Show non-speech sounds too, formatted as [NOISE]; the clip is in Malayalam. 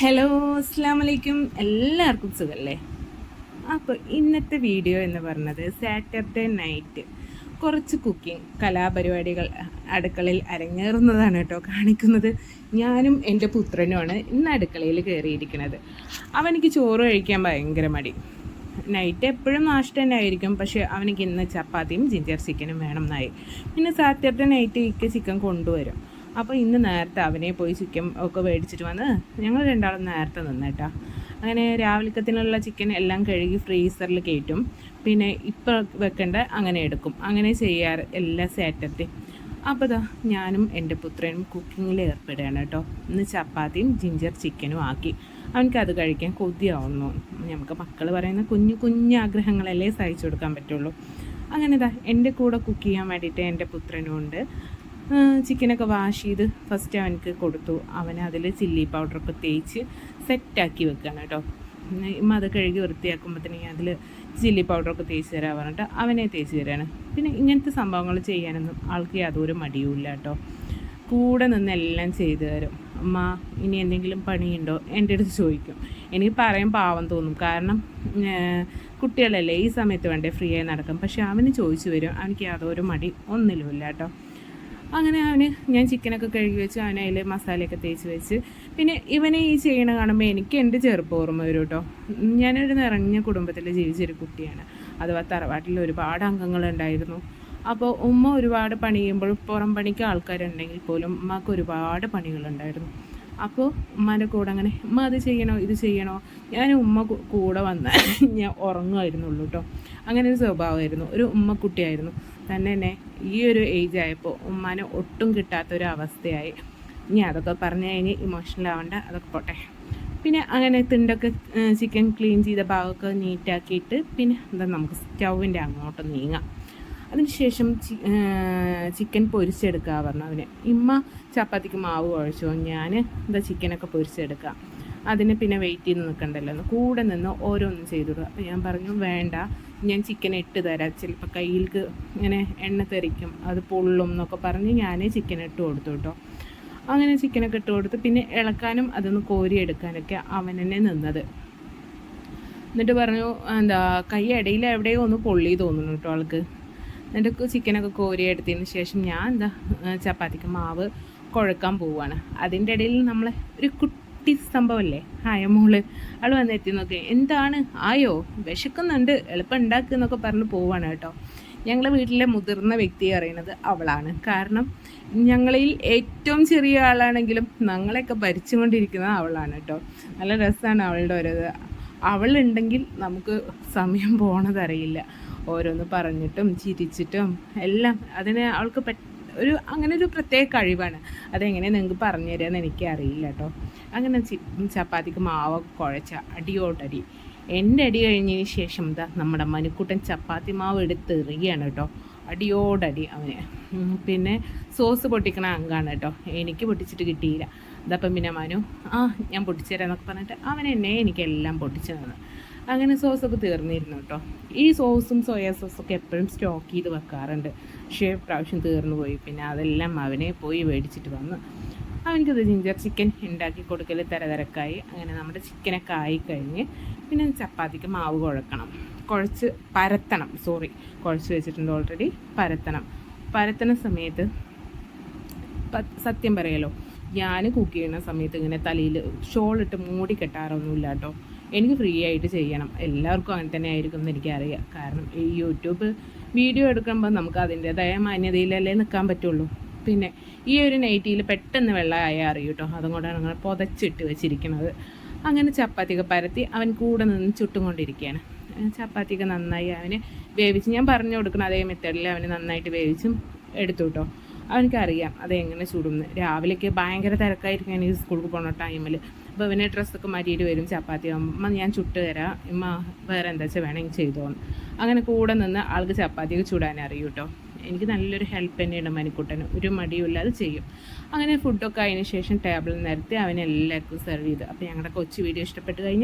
ഹലോ അസ്സാം വലൈക്കും എല്ലാവർക്കും സുഖമല്ലേ അപ്പോൾ ഇന്നത്തെ വീഡിയോ എന്ന് പറഞ്ഞത് സാറ്റർഡേ നൈറ്റ് കുറച്ച് കുക്കിംഗ് കലാപരിപാടികൾ അടുക്കളയിൽ അരങ്ങേറുന്നതാണ് കേട്ടോ കാണിക്കുന്നത്. ഞാനും എന്റെ പുത്രനുമാണ് ഇന്ന് അടുക്കളയിൽ കയറിയിരിക്കുന്നത്. അവനിക്ക് ചോറ് കഴിക്കാൻ ഭയങ്കര മടി. നൈറ്റ് എപ്പോഴും നാഷ്ട തന്നെ ആയിരിക്കും. പക്ഷേ അവനിക്ക് ഇന്ന് ചപ്പാത്തിയും ജിഞ്ചർ ചിക്കനും വേണം എന്നായി. പിന്നെ സാറ്റർഡേ നൈറ്റ് ഇക്ക ചിക്കൻ കൊണ്ടുവരും. അപ്പോൾ ഇന്ന് നേരത്തെ അവനെ പോയി ചിക്കൻ ഒക്കെ മേടിച്ചിട്ട് വന്ന് ഞങ്ങൾ രണ്ടാളും നേരത്തെ നിന്നേട്ടാ. അങ്ങനെ രാവിലക്കത്തിനുള്ള ചിക്കൻ എല്ലാം കഴുകി ഫ്രീസറിൽ കയറ്റും. പിന്നെ ഇപ്പോൾ വെക്കേണ്ട അങ്ങനെ എടുക്കും. അങ്ങനെ ചെയ്യാറ് എല്ലാ സാറ്റർഡേ. അപ്പോൾ ഇതാ ഞാനും എന്റെ പുത്രനും കുക്കിങ്ങിൽ ഏർപ്പെടുകയാണ് കേട്ടോ. ഇന്ന് ചപ്പാത്തിയും ജിഞ്ചർ ചിക്കനും ആക്കി. അവനക്ക് അത് കഴിക്കാൻ കൊതിയാവുന്നു. നമുക്ക് മക്കൾ പറയുന്ന കുഞ്ഞു കുഞ്ഞു ആഗ്രഹങ്ങളല്ലേ സഹിച്ചു കൊടുക്കാൻ പറ്റുള്ളൂ. അങ്ങനെ ഇതാ എന്റെ കൂടെ കുക്ക് ചെയ്യാൻ വേണ്ടിയിട്ട് എന്റെ പുത്രനും ഉണ്ട്. ചിക്കനൊക്കെ വാഷ് ചെയ്ത് ഫസ്റ്റ് അവനക്ക് കൊടുത്തു. അവൻ അതിൽ ചില്ലി പൗഡറൊക്കെ തേച്ച് സെറ്റാക്കി വെക്കുകയാണ് കേട്ടോ. അത് കഴുകി വൃത്തിയാക്കുമ്പോഴത്തേനും അതിൽ ചില്ലി പൗഡറൊക്കെ തേച്ച് തരാൻ പറഞ്ഞിട്ട് അവനെ തേച്ച് തരാണ്. പിന്നെ ഇങ്ങനത്തെ സംഭവങ്ങൾ ചെയ്യാനൊന്നും ആൾക്ക് യാതൊരു മടിയുമില്ല കേട്ടോ. കൂടെ നിന്ന് എല്ലാം ചെയ്തു തരും. അമ്മ ഇനി എന്തെങ്കിലും പണിയുണ്ടോ? എന്റെ അടുത്ത് ചോദിക്കും. എനിക്ക് പറയാൻ പാവം തോന്നും. കാരണം കുട്ടികളല്ലേ ഈ സമയത്ത് വേണ്ടേ ഫ്രീ ആയി നടക്കും പക്ഷെ അവന് ചോദിച്ചു വരും. അവനിക്ക് യാതൊരു മടി ഒന്നിലുമില്ല കേട്ടോ. അങ്ങനെ അവന് ഞാൻ ചിക്കനൊക്കെ കഴുകി വെച്ച് അവൻ അതിൽ മസാലയൊക്കെ തേച്ച് വെച്ച്. പിന്നെ ഇവനെ ഈ ചെയ്യണ കാണുമ്പോൾ എനിക്ക് എന്റെ ചെറുപ്പം ഓർമ്മ വരും കേട്ടോ ഞാനൊരു നിറഞ്ഞ കുടുംബത്തിൽ ജീവിച്ചൊരു കുട്ടിയാണ്. അഥവാ തറവാട്ടിൽ ഒരുപാട് അംഗങ്ങളുണ്ടായിരുന്നു. അപ്പോൾ ഉമ്മ ഒരുപാട് പണി ചെയ്യുമ്പോൾ പുറം പണിക്ക് ആൾക്കാരുണ്ടെങ്കിൽ പോലും ഉമ്മക്ക് ഒരുപാട് പണികളുണ്ടായിരുന്നു. അപ്പോൾ ഉമ്മാന്റെ കൂടെ അങ്ങനെ ഉമ്മ അത് ചെയ്യണോ? ഇത് ചെയ്യണോ? ഞാൻ ഉമ്മ കൂടെ വന്ന് [LAUGHS] ഞാൻ ഉറങ്ങുമായിരുന്നുള്ളൂ കേട്ടോ അങ്ങനെ ഒരു സ്വഭാവമായിരുന്നു. ഒരു ഉമ്മക്കുട്ടിയായിരുന്നു. തന്നെ തന്നെ ഈ ഒരു ഏജ് ആയപ്പോൾ ഉമ്മാനെ ഒട്ടും കിട്ടാത്തൊരു അവസ്ഥയായി. ഇനി അതൊക്കെ പറഞ്ഞു കഴിഞ്ഞ് ഇമോഷണൽ ആവണ്ട അതൊക്കെ പോട്ടെ. പിന്നെ അങ്ങനെ തിണ്ടൊക്കെ ചിക്കൻ ക്ലീൻ ചെയ്ത ഭാഗമൊക്കെ നീറ്റാക്കിയിട്ട് പിന്നെ എന്താ നമുക്ക് സ്റ്റൗവിന്റെ അങ്ങോട്ട് നീങ്ങാം. അതിനുശേഷം ചിക്കൻ പൊരിച്ചെടുക്കുക പറഞ്ഞു അവന്. ഇമ്മ ചപ്പാത്തിക്ക് മാവ് കുഴച്ചോ? ഞാൻ എന്താ ചിക്കനൊക്കെ പൊരിച്ചെടുക്കാം. അതിന് പിന്നെ വെയിറ്റ് ചെയ്ത് നിൽക്കണ്ടല്ലോ കൂടെ നിന്ന് ഓരോന്നും ചെയ്തു അപ്പോൾ ഞാൻ പറഞ്ഞു വേണ്ട ഞാൻ ചിക്കൻ ഇട്ട് തരാം. ചിലപ്പോൾ കയ്യിൽക്ക് ഇങ്ങനെ എണ്ണ തെറിക്കും. അത് പൊള്ളും എന്നൊക്കെ പറഞ്ഞ് ഞാൻ ചിക്കൻ ഇട്ട് കൊടുത്തു കേട്ടോ അങ്ങനെ ചിക്കനൊക്കെ ഇട്ട് കൊടുത്ത് പിന്നെ ഇളക്കാനും അതൊന്ന് കോരിയെടുക്കാനൊക്കെ അവൻ തന്നെ നിന്നത്. എന്നിട്ട് പറഞ്ഞു എന്താ കൈ ഇടയിൽ എവിടെയോ ഒന്ന് പൊള്ളി തോന്നുന്നു കേട്ടോ ആൾക്ക്. എന്നിട്ട് ചിക്കനൊക്കെ കോരി എടുത്തതിന് ശേഷം ഞാൻ എന്താ ചപ്പാത്തിക്ക് മാവ് കുഴക്കാൻ പോവുകയാണ് അതിന്റെ ഇടയിൽ നമ്മളെ ഒരു കുട്ടി സംഭവമല്ലേ? ഹായ മോൾ. അവൾ വന്നെത്തി നോക്കി. എന്താണ്? ആയോ? വിശക്കുന്നുണ്ട്. എളുപ്പം ഉണ്ടാക്കുക എന്നൊക്കെ പറഞ്ഞ് പോവാണ് കേട്ടോ. ഞങ്ങളെ വീട്ടിലെ മുതിർന്ന വ്യക്തി അറിയുന്നത് അവളാണ്. കാരണം ഞങ്ങളിൽ ഏറ്റവും ചെറിയ ആളാണെങ്കിലും ഞങ്ങളെയൊക്കെ ഭരിച്ചുകൊണ്ടിരിക്കുന്നത് അവളാണ് കേട്ടോ. നല്ല രസമാണ് അവളുടെ ഒരു അവളുണ്ടെങ്കിൽ നമുക്ക് സമയം പോണതറിയില്ല. ഓരോന്ന് പറഞ്ഞിട്ടും ചിരിച്ചിട്ടും എല്ലാം അതിന് അവൾക്ക് പറ്റ ഒരു അങ്ങനെ ഒരു പ്രത്യേക കഴിവാണ്. അതെങ്ങനെ നിങ്ങൾക്ക് പറഞ്ഞു തരാമെന്ന് എനിക്കറിയില്ല കേട്ടോ അങ്ങനെ ചപ്പാത്തിക്ക് മാവ് കുഴച്ച അടിയോടടി എന്റെ അടി കഴിഞ്ഞതിന് ശേഷം എന്താ നമ്മുടെ മനുക്കുട്ടൻ ചപ്പാത്തി മാവ് എടുത്ത് എറിയാണ് കേട്ടോ അടിയോടടി അവന്. പിന്നെ സോസ് പൊട്ടിക്കണ അങ്കാണ് കേട്ടോ എനിക്ക് പൊട്ടിച്ചിട്ട് കിട്ടിയില്ല. അതപ്പം പിന്നെ മനു ആ ഞാൻ പൊട്ടിച്ചു തരാമെന്നൊക്കെ പറഞ്ഞിട്ട് അവൻ എന്നെ എനിക്കെല്ലാം പൊട്ടിച്ചു തന്നു. അങ്ങനെ സോസൊക്കെ തീർന്നിരുന്നു കേട്ടോ. ഈ സോസും സോയാ സോസൊക്കെ എപ്പോഴും സ്റ്റോക്ക് ചെയ്ത് വെക്കാറുണ്ട്. പക്ഷേ പ്രാവശ്യം തീർന്നു പോയി. പിന്നെ അതെല്ലാം അവനെ പോയി മേടിച്ചിട്ട് വന്നു. അവനക്കത് ജിഞ്ചർ ചിക്കൻ ഉണ്ടാക്കി കൊടുക്കൽ തരതരക്കായി. അങ്ങനെ നമ്മുടെ ചിക്കനൊക്കെ ആയിക്കഴിഞ്ഞ് പിന്നെ ചപ്പാത്തിക്ക് മാവ് കുഴക്കണം. കുഴച്ച് പരത്തണം. സോറി കുഴച്ച് വെച്ചിട്ടുണ്ട് ഓൾറെഡി പരത്തണം. പരത്തണ സമയത്ത് സത്യം പറയലോ? ഞാൻ കുക്ക് ചെയ്യുന്ന സമയത്ത് ഇങ്ങനെ തലയിൽ ഷോളിട്ട് മൂടി കെട്ടാറൊന്നുമില്ല കേട്ടോ. എനിക്ക് ഫ്രീ ആയിട്ട് ചെയ്യണം. എല്ലാവർക്കും അങ്ങനെ തന്നെ ആയിരിക്കും എന്ന് എനിക്കറിയാം. കാരണം ഈ യൂട്യൂബ് വീഡിയോ എടുക്കുമ്പോൾ നമുക്ക് അതിന്റെതായ മാന്യതയിലല്ലേ നിൽക്കാൻ പറ്റുള്ളൂ. പിന്നെ ഈ ഒരു നൈറ്റിയിൽ പെട്ടെന്ന് വെള്ളമായ അറിയൂട്ടോ കേട്ടോ അതുകൊണ്ടാണ് ഞങ്ങൾ പുതച്ചിട്ട് വെച്ചിരിക്കുന്നത്. അങ്ങനെ ചപ്പാത്തിയൊക്കെ പരത്തി അവൻ കൂടെ നിന്ന് ചുട്ടും കൊണ്ടിരിക്കുകയാണ് ചപ്പാത്തിയൊക്കെ നന്നായി അവന് വേവിച്ച് ഞാൻ പറഞ്ഞു കൊടുക്കണം അതേ മെത്തേഡിൽ അവന് നന്നായിട്ട് വേവിച്ചും എടുത്തു കേട്ടോ അവനക്കറിയാം അതെങ്ങനെ ചൂടുന്നു. രാവിലെയൊക്കെ ഭയങ്കര തിരക്കായിരിക്കും ഞാൻ ഈ സ്കൂളിൽ പോകുന്ന ടൈമിൽ അപ്പോൾ ഇവനെ ഡ്രസ്സൊക്കെ മാറ്റിയിട്ട് വരും ചപ്പാത്തി അമ്മ ഞാൻ ചുട്ട് തരാം. ഇമ്മ വേറെ എന്താ വെച്ചാൽ വേണമെങ്കിൽ ചെയ്തോന്ന് അങ്ങനെ കൂടെ നിന്ന് ആൾക്ക് ചപ്പാത്തിയൊക്കെ ചൂടാൻ അറിയും കേട്ടോ. എനിക്ക് നല്ലൊരു ഹെൽപ്പ് തന്നെയാണ് മണിക്കുട്ടന്. ഒരു മടിയുമില്ല അത് ചെയ്യും. അങ്ങനെ ഫുഡൊക്കെ അതിന് ശേഷം ടേബിളിൽ നിരത്തി അവനെല്ലാവർക്കും സെർവ് ചെയ്തു. അപ്പോൾ ഞങ്ങളുടെ കൊച്ചു വീഡിയോ ഇഷ്ടപ്പെട്ട് കഴിഞ്ഞാൽ